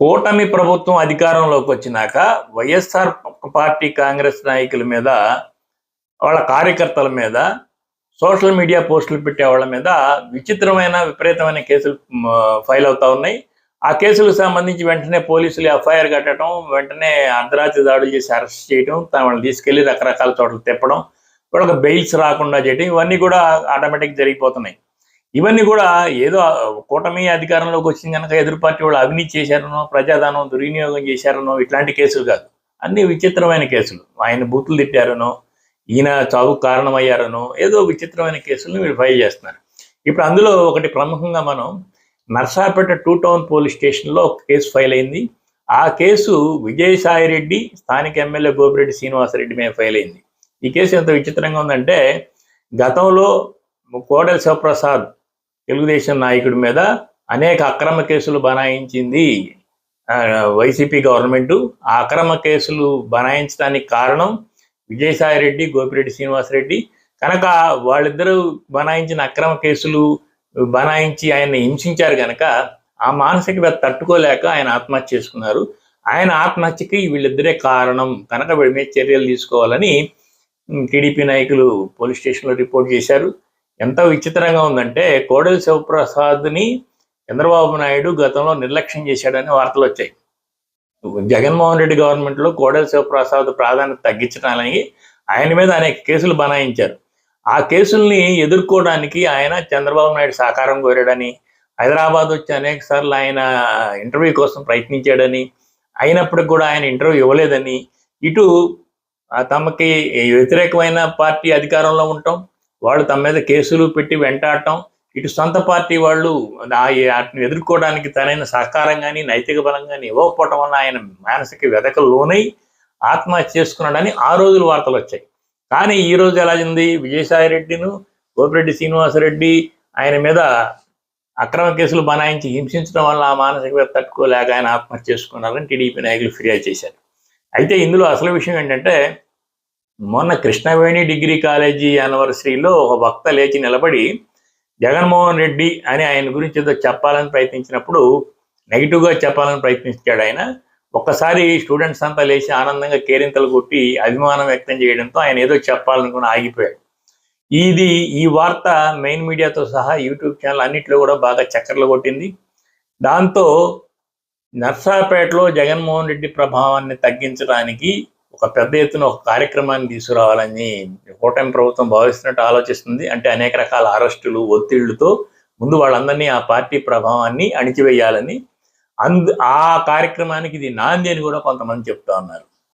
కూటమి ప్రభుత్వం అధికారంలోకి వచ్చినాక వైఎస్ఆర్ పార్టీ కాంగ్రెస్ నాయకుల మీద వాళ్ళ కార్యకర్తల మీద సోషల్ మీడియా పోస్టులు పెట్టే వాళ్ళ మీద విచిత్రమైన విపరీతమైన కేసులు ఫైల్ అవుతా ఉన్నాయి. ఆ కేసులకు సంబంధించి వెంటనే పోలీసులు ఎఫ్ఐఆర్ కట్టడం వెంటనే అర్ధరాత్రి దాడులు చేసి అరెస్ట్ చేయడం తా- వాళ్ళని తీసుకెళ్ళి రకరకాల చోట్ల తిప్పడం వాళ్ళకి బెయిల్స్ రాకుండా చేయడం ఇవన్నీ కూడా ఆటోమేటిక్ జరిగిపోతున్నాయి. ఇవన్నీ కూడా ఏదో కూటమి అధికారంలోకి వచ్చింది కనుక ఎదురు పార్టీ వాళ్ళు అవినీతి చేశారనో ప్రజాధనం దుర్వినియోగం చేశారనో ఇట్లాంటి కేసులు కాదు. అన్ని విచిత్రమైన కేసులు. ఆయన బూతులు తిట్టారనో ఈయన చావు కారణమయ్యారనో ఏదో విచిత్రమైన కేసులను వీళ్ళు ఫైల్ చేస్తున్నారు. ఇప్పుడు అందులో ఒకటి ప్రముఖంగా మనం నర్సాపేట టూ టౌన్ పోలీస్ స్టేషన్లో ఒక కేసు ఫైల్ అయింది. ఆ కేసు విజయసాయి రెడ్డి స్థానిక ఎమ్మెల్యే గోపిరెడ్డి శ్రీనివాసరెడ్డి మీద ఫైల్ అయింది. ఈ కేసు ఎంత విచిత్రంగా ఉందంటే గతంలో కోడెల శివప్రసాద్ తెలుగుదేశం నాయకుడి మీద అనేక అక్రమ కేసులు బనాయించింది ఆ, వైసీపీ గవర్నమెంట్. ఆ అక్రమ కేసులు బనాయించడానికి కారణం విజయసాయి రెడ్డి గోపిరెడ్డి శ్రీనివాసరెడ్డి. కనుక వాళ్ళిద్దరూ బనాయించిన అక్రమ కేసులు బనాయించి ఆయన్ని హింసించారు కనుక ఆ మానసిక తట్టుకోలేక ఆయన ఆత్మహత్య చేసుకున్నారు. ఆయన ఆత్మహత్యకి వీళ్ళిద్దరే కారణం. కనుక వీడి మీద చర్యలు తీసుకోవాలని టీడీపీ నాయకులు పోలీస్ స్టేషన్లో రిపోర్ట్ చేశారు. ఎంత విచిత్రంగా ఉందంటే కోడెల శివప్రసాద్ని చంద్రబాబు నాయుడు గతంలో నిర్లక్ష్యం చేశాడని వార్తలు వచ్చాయి. జగన్మోహన్ రెడ్డి గవర్నమెంట్లో కోడెల శివప్రసాద్ ప్రాధాన్యత తగ్గించడానికి ఆయన మీద అనేక కేసులు బనాయించారు. ఆ కేసుల్ని ఎదుర్కోవడానికి ఆయన చంద్రబాబు నాయుడు సహకారం కోరాడని హైదరాబాద్ వచ్చి అనేక సార్లు ఆయన ఇంటర్వ్యూ కోసం ప్రయత్నించాడని అయినప్పటికి కూడా ఆయన ఇంటర్వ్యూ ఇవ్వలేదని ఇటు తమకి వ్యతిరేకమైన పార్టీ అధికారంలో ఉండటం వాళ్ళు తమ మీద కేసులు పెట్టి వెంటాడటం ఇటు సొంత పార్టీ వాళ్ళు ఆ వాటిని ఎదుర్కోవడానికి తనైన సహకారం కానీ నైతిక బలం కానీ ఇవ్వకపోవటం వల్ల ఆయన మానసిక వెదక లోనై ఆత్మహత్య చేసుకున్నాడని ఆ రోజులు వార్తలు వచ్చాయి. కానీ ఈ రోజు ఎలా ఉంది విజయసాయి రెడ్డిను గోపిరెడ్డి శ్రీనివాసరెడ్డి ఆయన మీద అక్రమ కేసులు బనాయించి హింసించడం వల్ల ఆ మానసిక వ్యత తట్టుకోలేక ఆయన ఆత్మహత్య చేసుకున్నారని టీడీపీ నాయకులు ఫిర్యాదు చేశారు. అయితే ఇందులో అసలు విషయం ఏంటంటే మొన్న కృష్ణవేణి డిగ్రీ కాలేజీ యానివర్సరీలో ఒక వక్త లేచి నిలబడి జగన్మోహన్ రెడ్డి అని ఆయన గురించి ఏదో చెప్పాలని ప్రయత్నించినప్పుడు నెగిటివ్గా చెప్పాలని ప్రయత్నించాడు ఆయన. ఒక్కసారి స్టూడెంట్స్ అంతా లేచి ఆనందంగా కేరింతలు కొట్టి అభిమానం వ్యక్తం చేయడంతో ఆయన ఏదో చెప్పాలనుకుని ఆగిపోయాడు. ఇది ఈ వార్త మెయిన్ మీడియాతో సహా యూట్యూబ్ ఛానల్ అన్నింటిలో కూడా బాగా చక్కర్లు కొట్టింది. దాంతో నర్సాపేటలో జగన్మోహన్ రెడ్డి ప్రభావాన్ని తగ్గించడానికి ఒక పెద్ద ఎత్తున ఒక కార్యక్రమాన్ని తీసుకురావాలని కూటమి ప్రభుత్వం భావిస్తున్నట్టు ఆలోచిస్తుంది. అంటే అనేక రకాల అరెస్టులు ఒత్తిళ్ళతో ముందు వాళ్ళందరినీ ఆ పార్టీ ప్రభావాన్ని అణిచివేయాలని అందు ఆ కార్యక్రమానికి ఇది నాంది అని కూడా కొంతమంది చెప్తా ఉన్నారు.